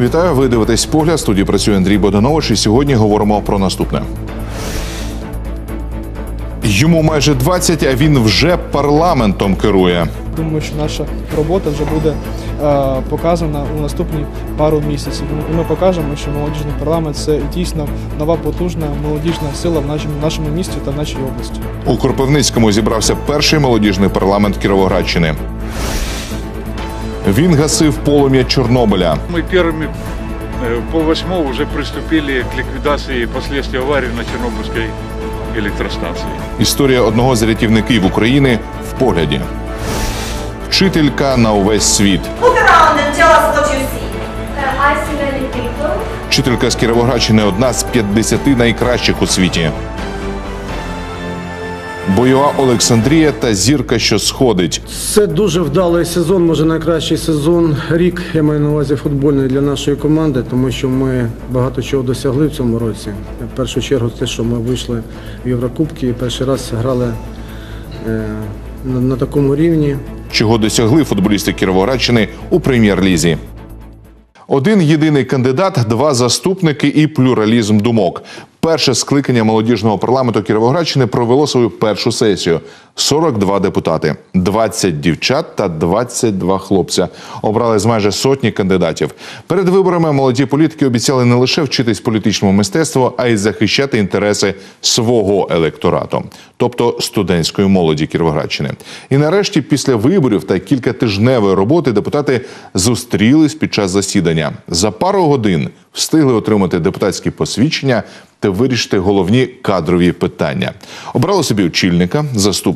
Вітаю, ви дивитесь погляд. Студії працює Андрій Боданович. І сьогодні говоримо про наступне. Йому майже 20, а він вже парламентом керує. Думаю, що наша робота вже буде е, показана у наступні пару місяців. І ми покажемо, що молодіжний парламент це дійсно нова потужна молодіжна сила в нашому, нашому місті та в нашій області. У Кропивницькому зібрався перший молодіжний парламент Кіровоградщини. Він гасив полум'я Чорнобиля. Мы первыми э, по восьмого уже приступили к ликвидации последствий аварии на Чернобыльской электростанции. Історія одного з рятівників України в погляді. Вчителька на увесь світ. Look around and tell us what you see. Uh, I see many people. Вчителька з Кіровоградщини одна з 50 найкращих у світі. Бойова Олександрія та зірка, що сходить. Це дуже вдалий сезон, може найкращий сезон. Рік я маю на увазі футбольний для нашої команди, тому що ми багато чого досягли в цьому році. В першу чергу, те, що ми вийшли в Єврокубки і перший раз грали е, на, на такому рівні. чого досягли футболісти Кіровоградщини у прем'єр-лізі. Один єдиний кандидат, два заступники і плюралізм думок. Перше скликання молодіжного парламенту Кіровоградщини провело свою першу сесію. 42 депутати, 20 дівчат та 22 хлопця. Обрали з майже сотні кандидатів. Перед виборами молоді політики обіцяли не лише вчитись політичному мистецтву, а й захищати інтереси свого електорату, тобто студентської молоді Кіровоградщини. І нарешті, після виборів та кількатижневої роботи, депутати зустрілись під час засідання. За пару годин встигли отримати депутатські посвідчення та вирішити головні кадрові питання. Обрали собі очільника,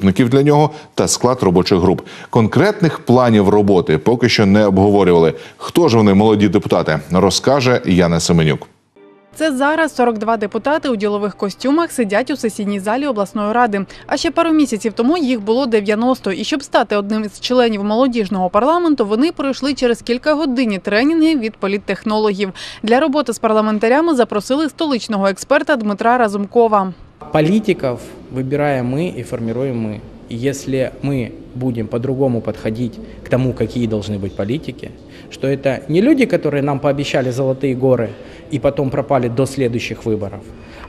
заступників для нього та склад робочих груп. Конкретних планів роботи поки що не обговорювали. Хто ж вони молоді депутати, розкаже Яна Семенюк. Це зараз 42 депутати у ділових костюмах сидять у сесійній залі обласної ради. А ще пару місяців тому їх було 90. І щоб стати одним із членів молодіжного парламенту, вони пройшли через кілька годин тренінги від політтехнологів. Для роботи з парламентарями запросили столичного експерта Дмитра Разумкова. Политиков выбираем мы и формируем мы. И если мы будем по-другому подходить к тому, какие должны быть политики, что это не люди, которые нам пообещали золотые горы и потом пропали до следующих выборов,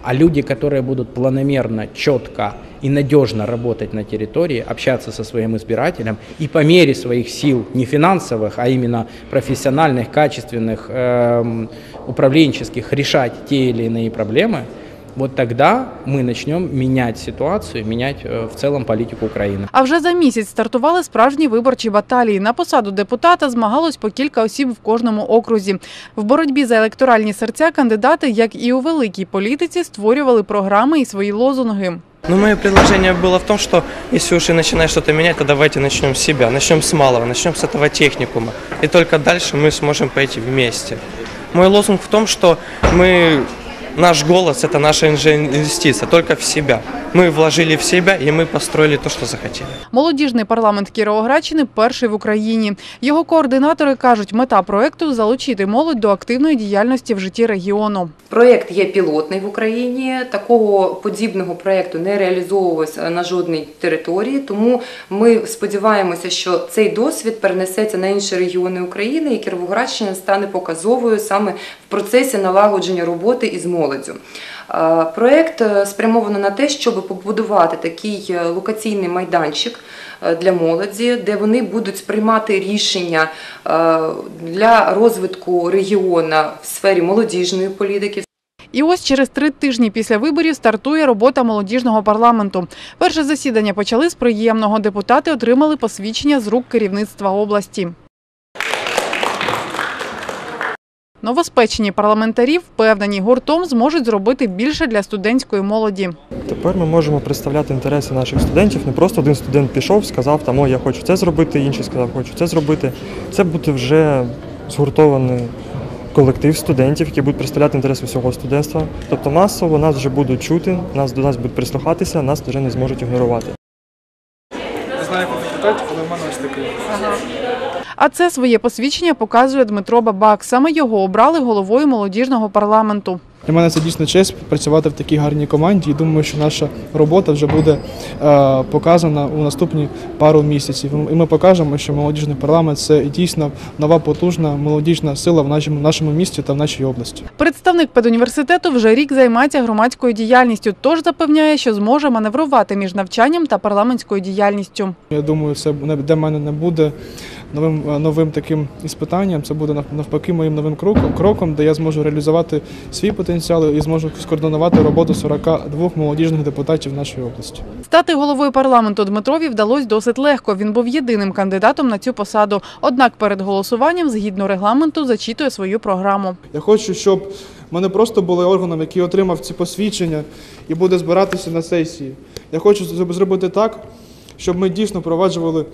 а люди, которые будут планомерно, четко и надежно работать на территории, общаться со своим избирателем и по мере своих сил, не финансовых, а именно профессиональных, качественных, эм, управленческих, решать те или иные проблемы – вот тогда мы начнем менять ситуацию, менять э, в целом политику Украины. А вже за місяць стартували справжні виборчі баталії. На посаду депутата змагалось по кілька осіб в кожному окрузі. В боротьбі за електоральні серця кандидати, як і у великій політиці, створювали програми і свої лозунги. Ну, мое предложение было в том, что если уж и начинать что-то менять, то давайте начнем с себя, начнем с малого, начнем с этого техникума. И только дальше мы сможем пойти вместе. Мой лозунг в том, что мы Наш голос – это наша инже- инвестиция, только в себя. Мы вложили в себя, и мы построили то, что захотели. Молодіжний парламент Кіровоградщини перший в Україні. Його координатори кажуть, мета проекту залучити молодь до активної діяльності в житті регіону. Проєкт є пілотний в Україні. Такого подібного проєкту не реалізовувалося на жодній території. Тому ми сподіваємося, що цей досвід перенесеться на інші регіони України, і Кіровоградщина стане показовою саме в процесі налагодження роботи із молоддю. Е, Проєкт е, спрямовано на те, щоб побудувати такий е, локаційний майданчик для молоді, де вони будуть сприймати рішення для розвитку регіону в сфері молодіжної політики, І ось через три тижні після виборів стартує робота молодіжного парламенту. Перше засідання почали з приємного. Депутати отримали посвідчення з рук керівництва області. Новоспечені парламентарі впевнені, гуртом зможуть зробити більше для студентської молоді. Тепер ми можемо представляти інтереси наших студентів. Не просто один студент пішов, сказав, там, о, я хочу це зробити, інший сказав, хочу це зробити. Це буде вже згуртований колектив студентів, які будуть представляти інтереси всього студентства. Тобто масово нас вже будуть чути, нас до нас будуть прислухатися, нас вже не зможуть ігнорувати. Знаю депутатів, але в мене ось такий. А це своє посвідчення показує Дмитро Бабак. Саме його обрали головою молодіжного парламенту. Для мене це дійсно честь працювати в такій гарній команді і думаю, що наша робота вже буде е, показана у наступні пару місяців. І ми покажемо, що молодіжний парламент це дійсно нова потужна молодіжна сила в нашому, нашому місті та в нашій області. Представник педуніверситету вже рік займається громадською діяльністю, тож запевняє, що зможе маневрувати між навчанням та парламентською діяльністю. Я думаю, це для мене не буде новим е, новим таким іспитанням. Це буде навпаки моїм новим кроком, кроком, де я зможу реалізувати свій потенціал і зможу скоординувати роботу 42 молодіжних депутатів нашої області. Стати головою парламенту Дмитрові вдалося досить легко. Він був єдиним кандидатом на цю посаду. Однак перед голосуванням, згідно регламенту, зачитує свою програму. Я хочу, щоб ми не просто були органом, який отримав ці посвідчення і буде збиратися на сесії. Я хочу зробити так, щоб ми дійсно впроваджували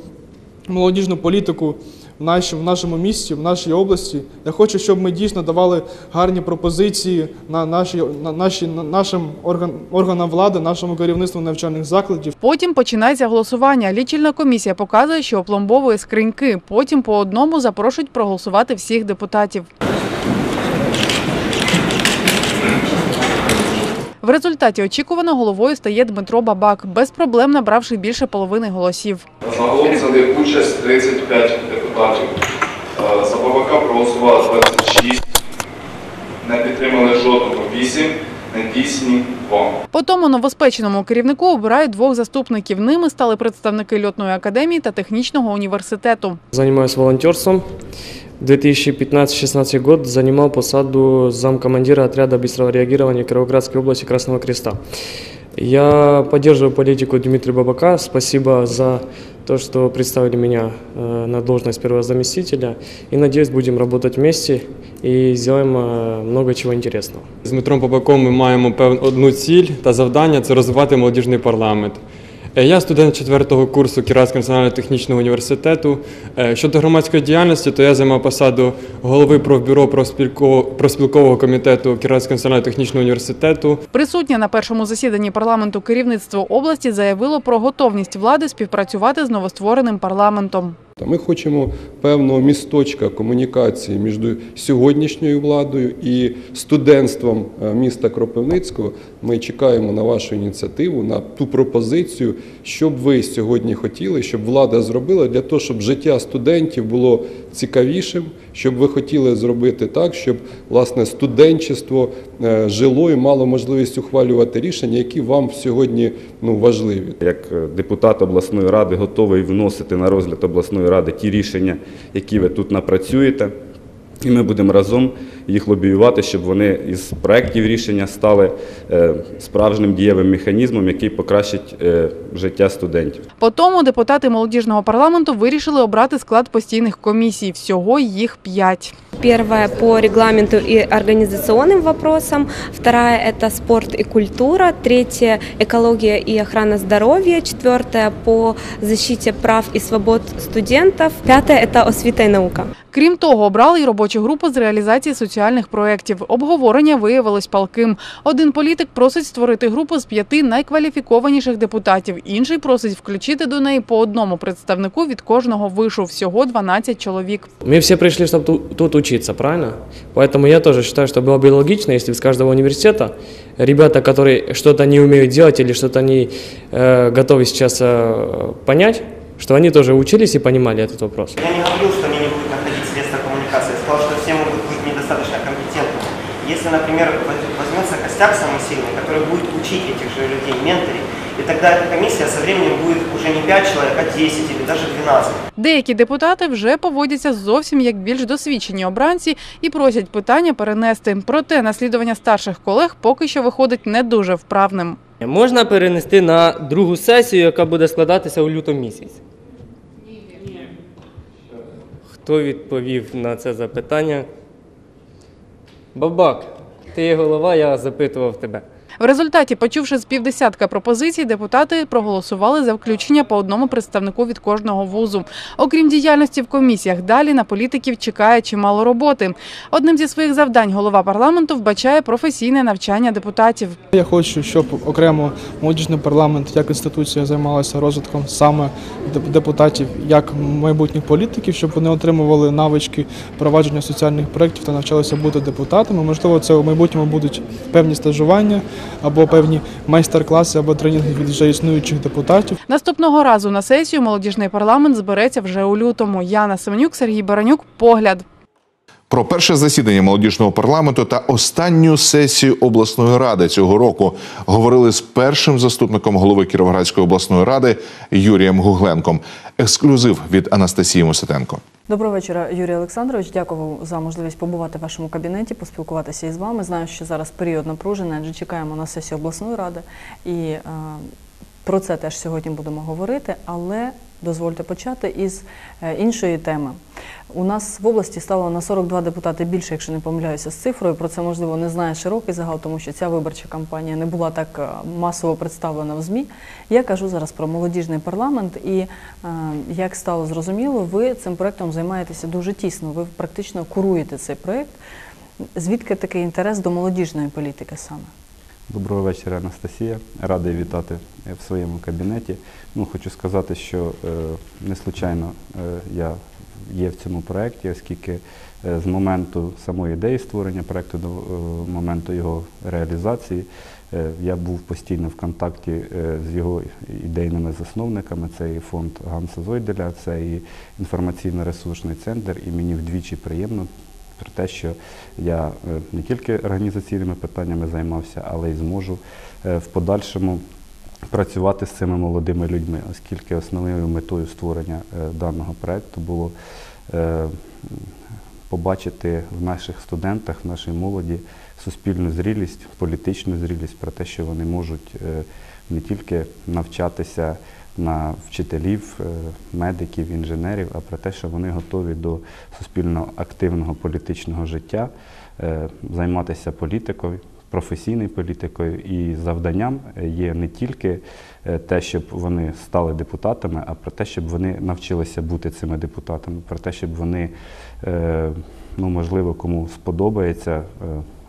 молодіжну політику в, в нашому місті, в нашій області. Я хочу, щоб ми дійсно давали гарні пропозиції на наші, на наші, на нашим орган, органам влади, нашому керівництву навчальних закладів. Потім починається голосування. Лічильна комісія показує, що опломбовує скриньки. Потім по одному запрошують проголосувати всіх депутатів. В результаті очікувано головою стає Дмитро Бабак, без проблем набравши більше половини голосів. Загалом взяли участь 35 депутатів. Е, За Бабака проголосувало 26, не підтримали жодного 8, недійсні 2. По тому новоспеченому керівнику обирають двох заступників. Ними стали представники льотної академії та технічного університету. Занимаюсь волонтерством. 2015-16 год занимал посаду замкомандира отряда быстрого реагирования Кировоградской области Красного Креста. Я поддерживаю политику Дмитрия Бабака. Спасибо за то, что представили меня э, на должность первого заместителя. И надеюсь, будем работать вместе и сделаем э, много чего интересного. З Дмитром Бабаком ми маємо одну ціль та завдання це розвивати молодіжний парламент. Е, Я студент четвертого курсу Кіратського національного технічного університету. Е, Щодо громадської діяльності, то я займав посаду голови профбюро профспілкового комітету Кіратського національного технічного університету. Присутнє на першому засіданні парламенту керівництво області заявило про готовність влади співпрацювати з новоствореним парламентом. Та Ми хочемо певного місточка комунікації між сьогоднішньою владою і студентством е, міста Кропивницького. Ми чекаємо на вашу ініціативу, на ту пропозицію, що б ви сьогодні хотіли, щоб влада зробила для того, щоб життя студентів було цікавішим, щоб ви хотіли зробити так, щоб власне студентчество е, жило і мало можливість ухвалювати рішення, які вам сьогодні ну важливі. Як е, депутат обласної ради готовий вносити на розгляд обласної ради ті рішення, які ви тут напрацюєте. І ми будемо разом їх лобіювати, щоб вони із проєктів рішення стали е, справжнім дієвим механізмом, який покращить е, життя студентів. По тому депутати молодіжного парламенту вирішили обрати склад постійних комісій. Всього їх п'ять. Первая по регламенту и организационным вопросам, вторая это спорт и культура, третья экология и охрана здоровья, четвертая по защите прав и свобод студентов, пятая это освіта и наука. Крім того, обрали й робочу групу з реалізації соціальних проєктів. Обговорення виявилось палким. Один політик просить створити групу з п'яти найкваліфікованіших депутатів. Інший просить включити до неї по одному представнику від кожного вишу. Всього 12 чоловік. Мы все пришли, чтобы тут, тут учиться, правильно? Поэтому я тоже считаю, что было бы логично, если с каждого университета ребята, которые что-то не умеют делать или что-то не э, готовы сейчас э, понять, что они тоже учились и понимали этот вопрос. Я не говорил, что они не Если, например, воз- возьмется костяк самый сильный, который будет учить этих же людей, менторить, и тогда эта комиссия со временем будет уже не 5 человек, а 10 или даже 12. Деякі депутати вже поводяться зовсім як більш досвідчені обранці і просять питання перенести. Проте наслідування старших колег поки що виходить не дуже вправним. Можна перенести на другу сесію, яка буде складатися у лютому місяці. Хто відповів на це запитання? Бабак, ти є голова, я запитував тебе. В результаті, почувши з півдесятка пропозицій, депутати проголосували за включення по одному представнику від кожного вузу. Окрім діяльності в комісіях, далі на політиків чекає чимало роботи. Одним зі своїх завдань голова парламенту вбачає професійне навчання депутатів. Я хочу, щоб окремо молодіжний парламент як інституція займалася розвитком саме деп- депутатів як майбутніх політиків, щоб вони отримували навички провадження соціальних проєктів та навчалися бути депутатами. Можливо, це у майбутньому будуть певні стажування або певні майстер-класи або тренінги від вже існуючих депутатів. Наступного разу на сесію молодіжний парламент збереться вже у лютому. Яна Семенюк, Сергій Баранюк. Погляд. Про перше засідання молодіжного парламенту та останню сесію обласної ради цього року говорили з першим заступником голови Кіровоградської обласної ради Юрієм Гугленком. Ексклюзив від Анастасії Моситенко. Доброго вечора, Юрій Олександрович. Дякую за можливість побувати в вашому кабінеті, поспілкуватися із вами. Знаю, що зараз період напружений, адже чекаємо на сесію обласної ради, і е, про це теж сьогодні будемо говорити. Але дозвольте почати із е, іншої теми. У нас в області стало на 42 депутати більше, якщо не помиляюся з цифрою. Про це можливо не знає широкий загал, тому що ця виборча кампанія не була так е, масово представлена в ЗМІ. Я кажу зараз про молодіжний парламент, і е, як стало зрозуміло, ви цим проектом займаєтеся дуже тісно. Ви практично куруєте цей проект. Звідки такий інтерес до молодіжної політики саме? Доброго вечора, Анастасія. Радий вітати е, в своєму кабінеті. Ну, хочу сказати, що е, не случайно е, я є в цьому проєкті, оскільки е, з моменту самої ідеї створення проєкту до е, моменту його реалізації е, я був постійно в контакті е, з його ідейними засновниками. Це і фонд Ганса Зойделя, це і інформаційно-ресурсний центр, і мені вдвічі приємно про те, що я е, не тільки організаційними питаннями займався, але й зможу е, в подальшому працювати з цими молодими людьми, оскільки основною метою створення е, даного проекту було побачити в наших студентах, в нашій молоді суспільну зрілість, політичну зрілість про те, що вони можуть не тільки навчатися на вчителів, е, медиків, інженерів, а про те, що вони готові до суспільно активного політичного життя, е, займатися політикою, професійною політикою. І завданням є не тільки е, те, щоб вони стали депутатами, а про те, щоб вони навчилися бути цими депутатами, про те, щоб вони, е, ну можливо, кому сподобається, е,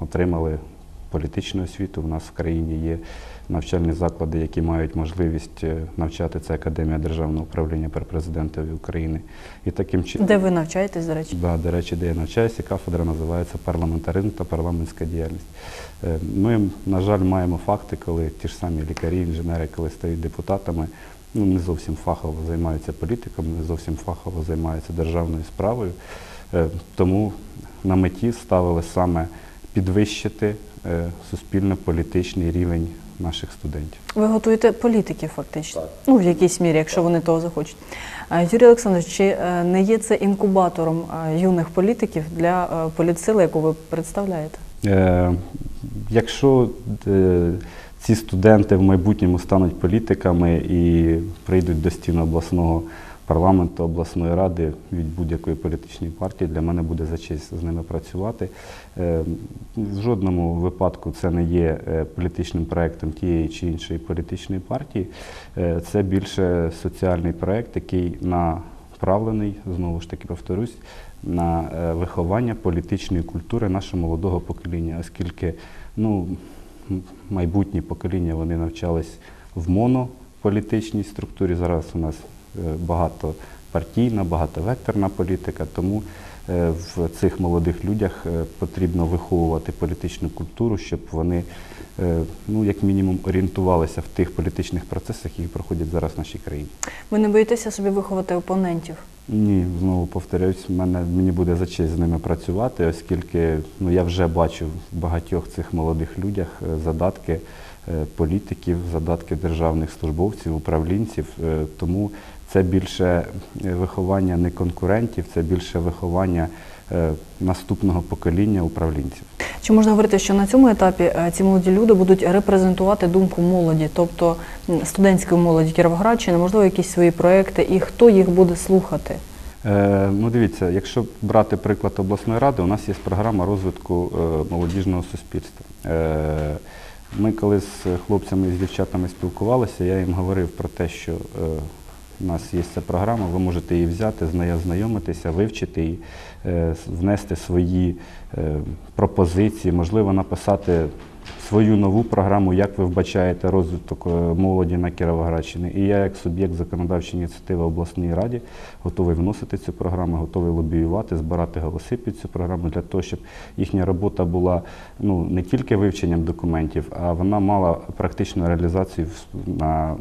отримали політичну освіту. У нас в країні є навчальні заклади, які мають можливість е, навчати. Це Академія державного управління при президентові України. І таким чином, Де ви навчаєтесь, до речі? Да, до речі, де я навчаюся, кафедра називається парламентаризм та парламентська діяльність. Е, Ми, на жаль, маємо факти, коли ті ж самі лікарі, інженери, коли стають депутатами, ну не зовсім фахово займаються політикою, не зовсім фахово займаються державною справою. Е, Тому на меті ставили саме підвищити суспільно-політичний рівень наших студентів. Ви готуєте політиків фактично, ну в якійсь мірі, якщо вони того захочуть. Юрій Олександрович, чи е, не є це інкубатором е, юних політиків для е, політсили, яку ви представляєте? Е, Якщо е, ці студенти в майбутньому стануть політиками і прийдуть до стін обласного парламенту, обласної ради від будь-якої політичної партії, для мене буде за честь з ними працювати. Е, В жодному випадку це не є е, політичним проєктом тієї чи іншої політичної партії. Е, Це більше соціальний проєкт, який направлений, знову ж таки повторюсь, на виховання політичної культури нашого молодого покоління, оскільки ну, м- майбутнє покоління вони навчались в монополітичній структурі. Зараз у нас багатопартійна, багатовекторна політика, тому е, в цих молодих людях е, потрібно виховувати політичну культуру, щоб вони, е, ну, як мінімум, орієнтувалися в тих політичних процесах, які проходять зараз в нашій країні. Ви не боїтеся собі виховати опонентів? Ні, знову повторюсь, мене мені буде за честь з ними працювати, оскільки ну я вже бачу в багатьох цих молодих людях е, задатки е, політиків, задатки державних службовців, управлінців. Е, Тому це більше е, виховання не конкурентів, це більше виховання е, наступного покоління управлінців. Чи можна говорити, що на цьому етапі е, ці молоді люди будуть репрезентувати думку молоді, тобто студентської молоді Кіровоградщини, можливо, якісь свої проекти, і хто їх буде слухати? Е, Ну, дивіться, якщо брати приклад обласної ради, у нас є програма розвитку молодіжного суспільства. Е, Ми коли з хлопцями і з дівчатами спілкувалися, я їм говорив про те, що у нас є ця програма, ви можете її взяти, з нею ознайомитися, вивчити її, е, внести свої е, пропозиції, можливо, написати свою нову програму, як ви вбачаєте розвиток е, молоді на Кіровоградщині. І я, як суб'єкт законодавчої ініціативи обласній раді, готовий вносити цю програму, готовий лобіювати, збирати голоси під цю програму для того, щоб їхня робота була ну, не тільки вивченням документів, а вона мала практичну реалізацію в, на,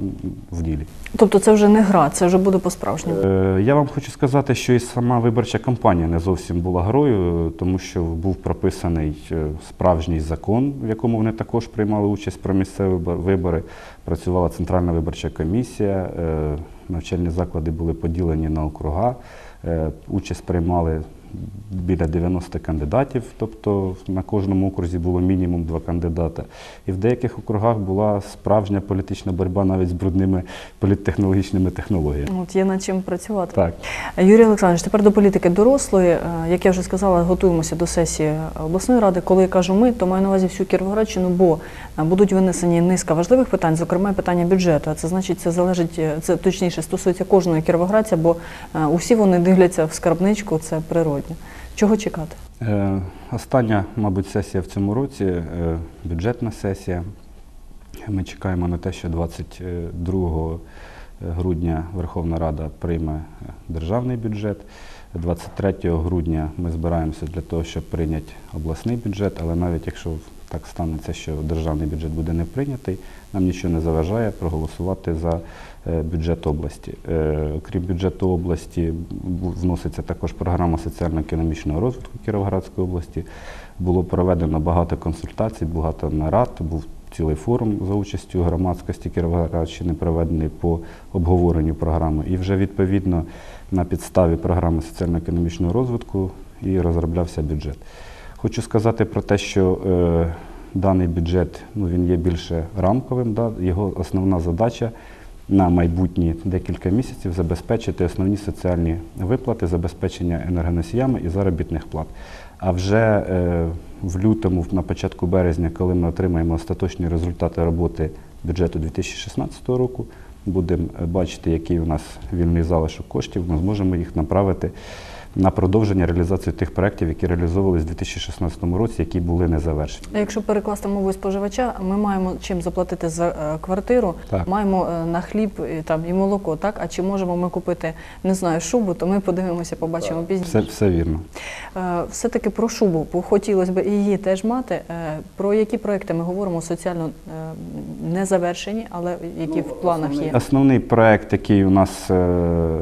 в ділі. Тобто це вже не гра, це вже буде по-справжньому. Е, Я вам хочу сказати, що і сама виборча кампанія не зовсім була грою, тому що був прописаний е, справжній закон, в якому вони також приймали участь про місцеві вибори. Працювала Центральна виборча комісія, е, навчальні заклади були поділені на округа, е, участь приймали біля 90 кандидатів, тобто на кожному окрузі було мінімум два кандидата. І в деяких округах була справжня політична боротьба навіть з брудними політтехнологічними технологіями. От є над чим працювати. Так. Юрій Олександрович, тепер до політики дорослої. Е, Як я вже сказала, готуємося до сесії обласної ради. Коли я кажу ми, то маю на увазі всю Кіровоградщину, бо е, будуть винесені низка важливих питань, зокрема питання бюджету. А це значить, це залежить, е, це точніше стосується кожного кіровоградця, бо усі вони дивляться в скарбничку, це природньо. Чого чекати? Е, Остання, мабуть, сесія в цьому році, е, бюджетна сесія. Ми чекаємо на те, що 22 грудня Верховна Рада прийме е, державний бюджет. 23 грудня ми збираємося для того, щоб прийняти обласний бюджет, але навіть якщо так станеться, що державний бюджет буде не прийнятий, нам нічого не заважає проголосувати за е, бюджет області. Е, Крім бюджету області, вноситься також програма соціально-економічного розвитку Кіровоградської області. Було проведено багато консультацій, багато нарад, був цілий форум за участю громадськості Кіровоградщини, проведений по обговоренню програми. І вже відповідно на підставі програми соціально-економічного розвитку і розроблявся бюджет. Хочу сказати про те, що е, даний бюджет ну, він є більше рамковим. Да? Його основна задача на майбутні декілька місяців забезпечити основні соціальні виплати, забезпечення енергоносіями і заробітних плат. А вже е, в лютому, на початку березня, коли ми отримаємо остаточні результати роботи бюджету 2016 року, будемо бачити, який у нас вільний залишок коштів, ми зможемо їх направити на продовження реалізації тих проєктів, які реалізовувалися у 2016 році, які були не завершені. Якщо перекласти мову споживача, ми маємо чим заплатити за е, квартиру, так. маємо е, на хліб там і молоко. Так а чи можемо ми купити не знаю шубу, то ми подивимося, побачимо так. пізніше. Все, все вірно. Е, все таки про шубу, бо хотілося б її теж мати. Про які проекти ми говоримо соціально не завершені, але які ну, в планах є основний проект, який у нас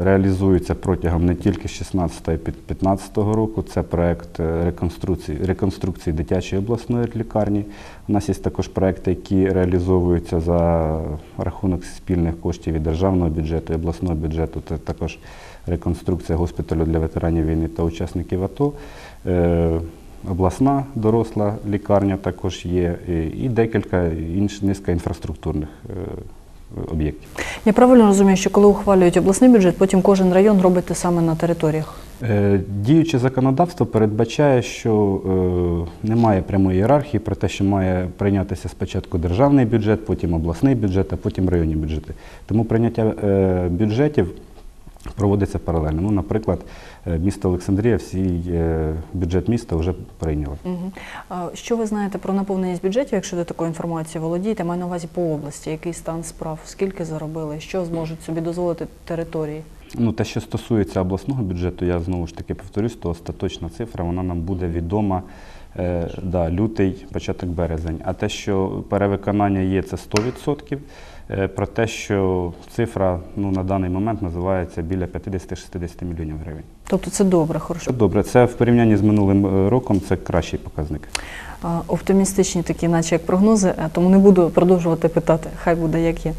реалізується протягом не тільки 16 2015 року. Це проєкт е, реконструкції реконструкції дитячої обласної лікарні. У нас є також проекти, які реалізовуються за рахунок спільних коштів і державного бюджету, і обласного бюджету. Це також реконструкція госпіталю для ветеранів війни та учасників АТО. Е, обласна доросла лікарня також є, і декілька інших низка інфраструктурних е, об'єктів. Я правильно розумію, що коли ухвалюють обласний бюджет, потім кожен район робить те саме на територіях. Е, Діюче законодавство передбачає, що е, немає прямої ієрархії про те, що має прийнятися спочатку державний бюджет, потім обласний бюджет, а потім районні бюджети. Тому прийняття е, бюджетів проводиться паралельно. Ну, наприклад, місто Олександрія всій е, бюджет міста вже прийняло. Що ви знаєте про наповненість бюджетів, якщо ви такою інформацією володієте? Маю на увазі по області, який стан справ, скільки заробили, що зможуть собі дозволити території? Ну, те, що стосується обласного бюджету, я знову ж таки повторюсь, то остаточна цифра вона нам буде відома е, да, лютий, початок березень. А те, що перевиконання є, це 100%. Е, про те, що цифра ну, на даний момент називається біля 50-60 мільйонів гривень. Тобто це добре, хорошо. Це добре. Це в порівнянні з минулим е, роком це кращий показник. Оптимістичні такі, наче як прогнози, е, тому не буду продовжувати питати, хай буде як є.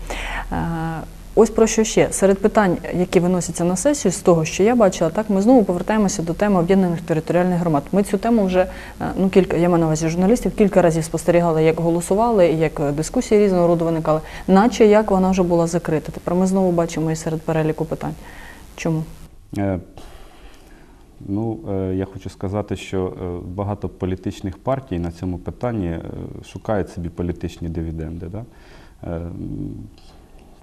Ось про що ще. Серед питань, які виносяться на сесію, з того, що я бачила, так ми знову повертаємося до теми об'єднаних територіальних громад. Ми цю тему вже е, ну кілька, я маю на увазі журналістів, кілька разів спостерігали, як голосували, як е, дискусії різного роду виникали, наче як вона вже була закрита. Тепер ми знову бачимо і серед переліку питань. Чому? Е, Ну, е, я хочу сказати, що е, багато політичних партій на цьому питанні шукають собі політичні дивіденди. Да? Е,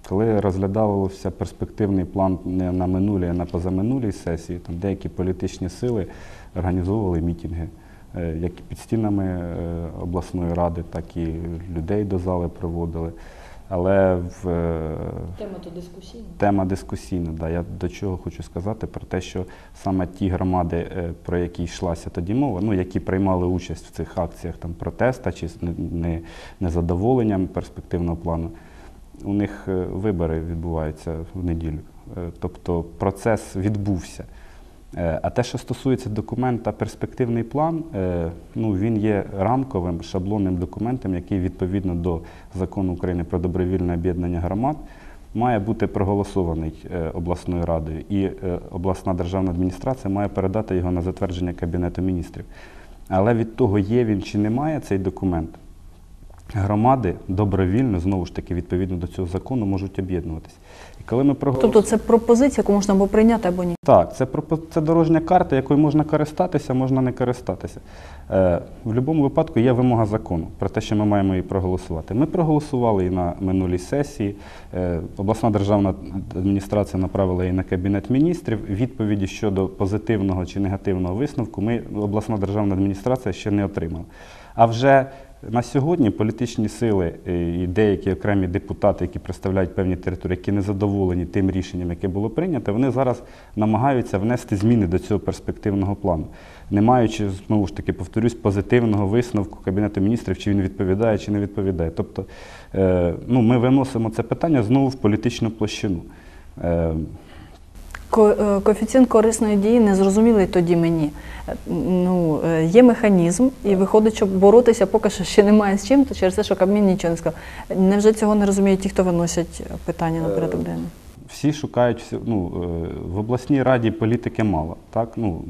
Коли розглядався перспективний план не на минулій, а на позаминулій сесії, там деякі політичні сили організовували мітинги, е, як під стінами е, обласної ради, так і людей до зали приводили. Але в е, Тема то дискусійна. Тема дискусійна. Да. Я до чого хочу сказати про те, що саме ті громади, про які йшлася тоді мова, ну які приймали участь в цих акціях там протеста чи з не- не- незадоволенням перспективного плану, у них е, вибори відбуваються в неділю. Е, Тобто процес відбувся. Е, А те, що стосується документа перспективний план, ну, він є рамковим шаблонним документом, який відповідно до закону України про добровільне об'єднання громад має бути проголосований обласною радою, і обласна державна адміністрація має передати його на затвердження Кабінету міністрів. Але від того, є він чи немає цей документ, громади добровільно, знову ж таки, відповідно до цього закону, можуть об'єднуватись. І коли ми проголосуємо... Тобто це пропозиція, яку можна або прийняти, або ні. Так, це, це дорожня карта, якою можна користатися, можна не користатися. Е, в будь-якому випадку є вимога закону про те, що ми маємо її проголосувати. Ми проголосували і на минулій сесії. Е, обласна державна адміністрація направила її на Кабінет міністрів. Відповіді щодо позитивного чи негативного висновку ми, обласна державна адміністрація, ще не отримала. А вже на сьогодні політичні сили е, і деякі окремі депутати, які представляють певні території, які не задоволені тим рішенням, яке було прийнято, вони зараз намагаються внести зміни до цього перспективного плану, не маючи, знову ж таки, повторюсь, позитивного висновку Кабінету міністрів, чи він відповідає, чи не відповідає. Тобто е, ну, ми виносимо це питання знову в політичну площину. Е, Ко- Коефіцієнт корисної дії незрозумілий тоді мені. Е, Ну, е, є механізм, і виходить, що боротися поки що ще немає з чим, то через те, що Кабмін нічого не сказав. Невже цього не розуміють ті, хто виносять питання на порядок денний? всі шукають ну, в обласній раді політики мало. Так? Ну,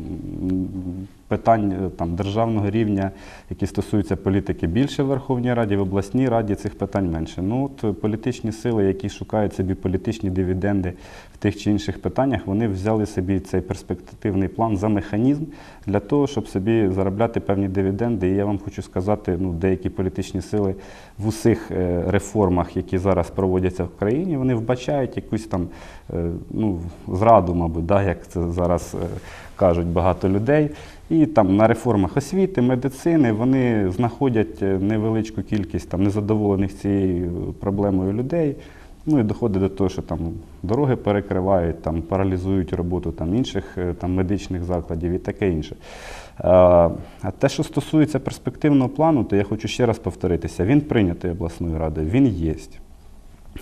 питань е, там, державного рівня, які стосуються політики, більше в Верховній Раді, в обласній раді цих питань менше. Ну, от е, політичні сили, які шукають собі політичні дивіденди в тих чи інших питаннях, вони взяли собі цей перспективний план за механізм для того, щоб собі заробляти певні дивіденди. І я вам хочу сказати, ну, деякі політичні сили в усіх е, реформах, які зараз проводяться в країні, вони вбачають якусь там ну, зраду, мабуть, да, як це зараз кажуть багато людей. І там на реформах освіти, медицини вони знаходять е, невеличку кількість там незадоволених цією проблемою людей. Ну і доходить до того, що там дороги перекривають, там паралізують роботу там інших е, там медичних закладів і таке інше. А а те, що стосується перспективного плану, то я хочу ще раз повторитися: він прийнятий обласною радою, він є.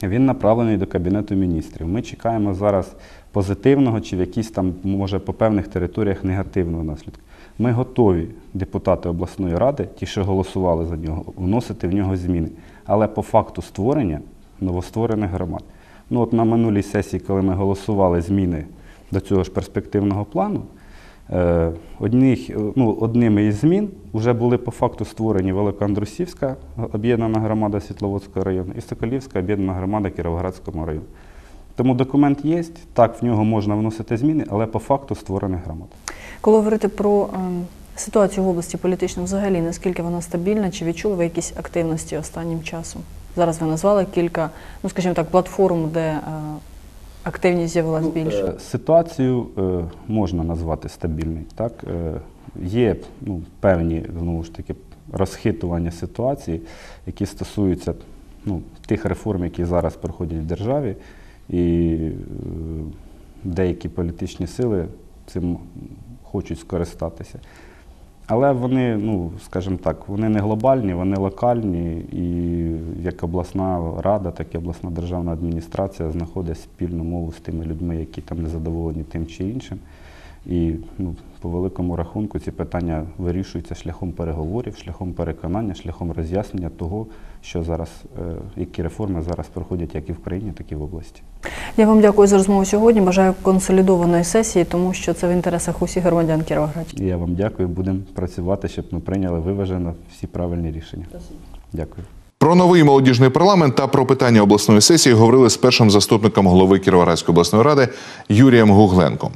Він направлений до Кабінету міністрів. Ми чекаємо зараз позитивного чи в якісь там, може, по певних територіях негативного наслідку. Ми готові, депутати обласної ради, ті, що голосували за нього, вносити в нього зміни. Але по факту створення новостворених громад. Ну от на минулій сесії, коли ми голосували зміни до цього ж перспективного плану, е, одних, е, ну, одними із змін вже були по факту створені Великоандрусівська об'єднана громада Світловодського району і Соколівська об'єднана громада Кіровоградського району. Тому документ є, так, в нього можна вносити зміни, але по факту створених громад. Коли говорити про ем, ситуацію в області політично взагалі, наскільки вона стабільна, чи відчули ви якісь активності останнім часом? Зараз ви назвали кілька, ну скажімо так, платформ, де е, активність з'явилась більше. Е, Ситуацію е, можна назвати стабільною. Так? Є ну, певні знову ж таки розхитування ситуації, які стосуються ну, тих реформ, які зараз проходять в державі, і деякі політичні сили цим хочуть скористатися. Але вони, ну скажімо так, вони не глобальні, вони локальні, і як обласна рада, так і обласна державна адміністрація знаходять спільну мову з тими людьми, які там незадоволені тим чи іншим. І ну, по великому рахунку ці питання вирішуються шляхом переговорів, шляхом переконання, шляхом роз'яснення того, що зараз, е, які реформи зараз проходять як і в країні, так і в області. Я вам дякую за розмову сьогодні. Бажаю консолідованої сесії, тому що це в інтересах усіх громадян Кіровоградщини. Я вам дякую. Будемо працювати, щоб ми прийняли виважено всі правильні рішення. Дякую. Про новий молодіжний парламент та про питання обласної сесії говорили з першим заступником голови Кіровоградської обласної ради Юрієм Гугленком.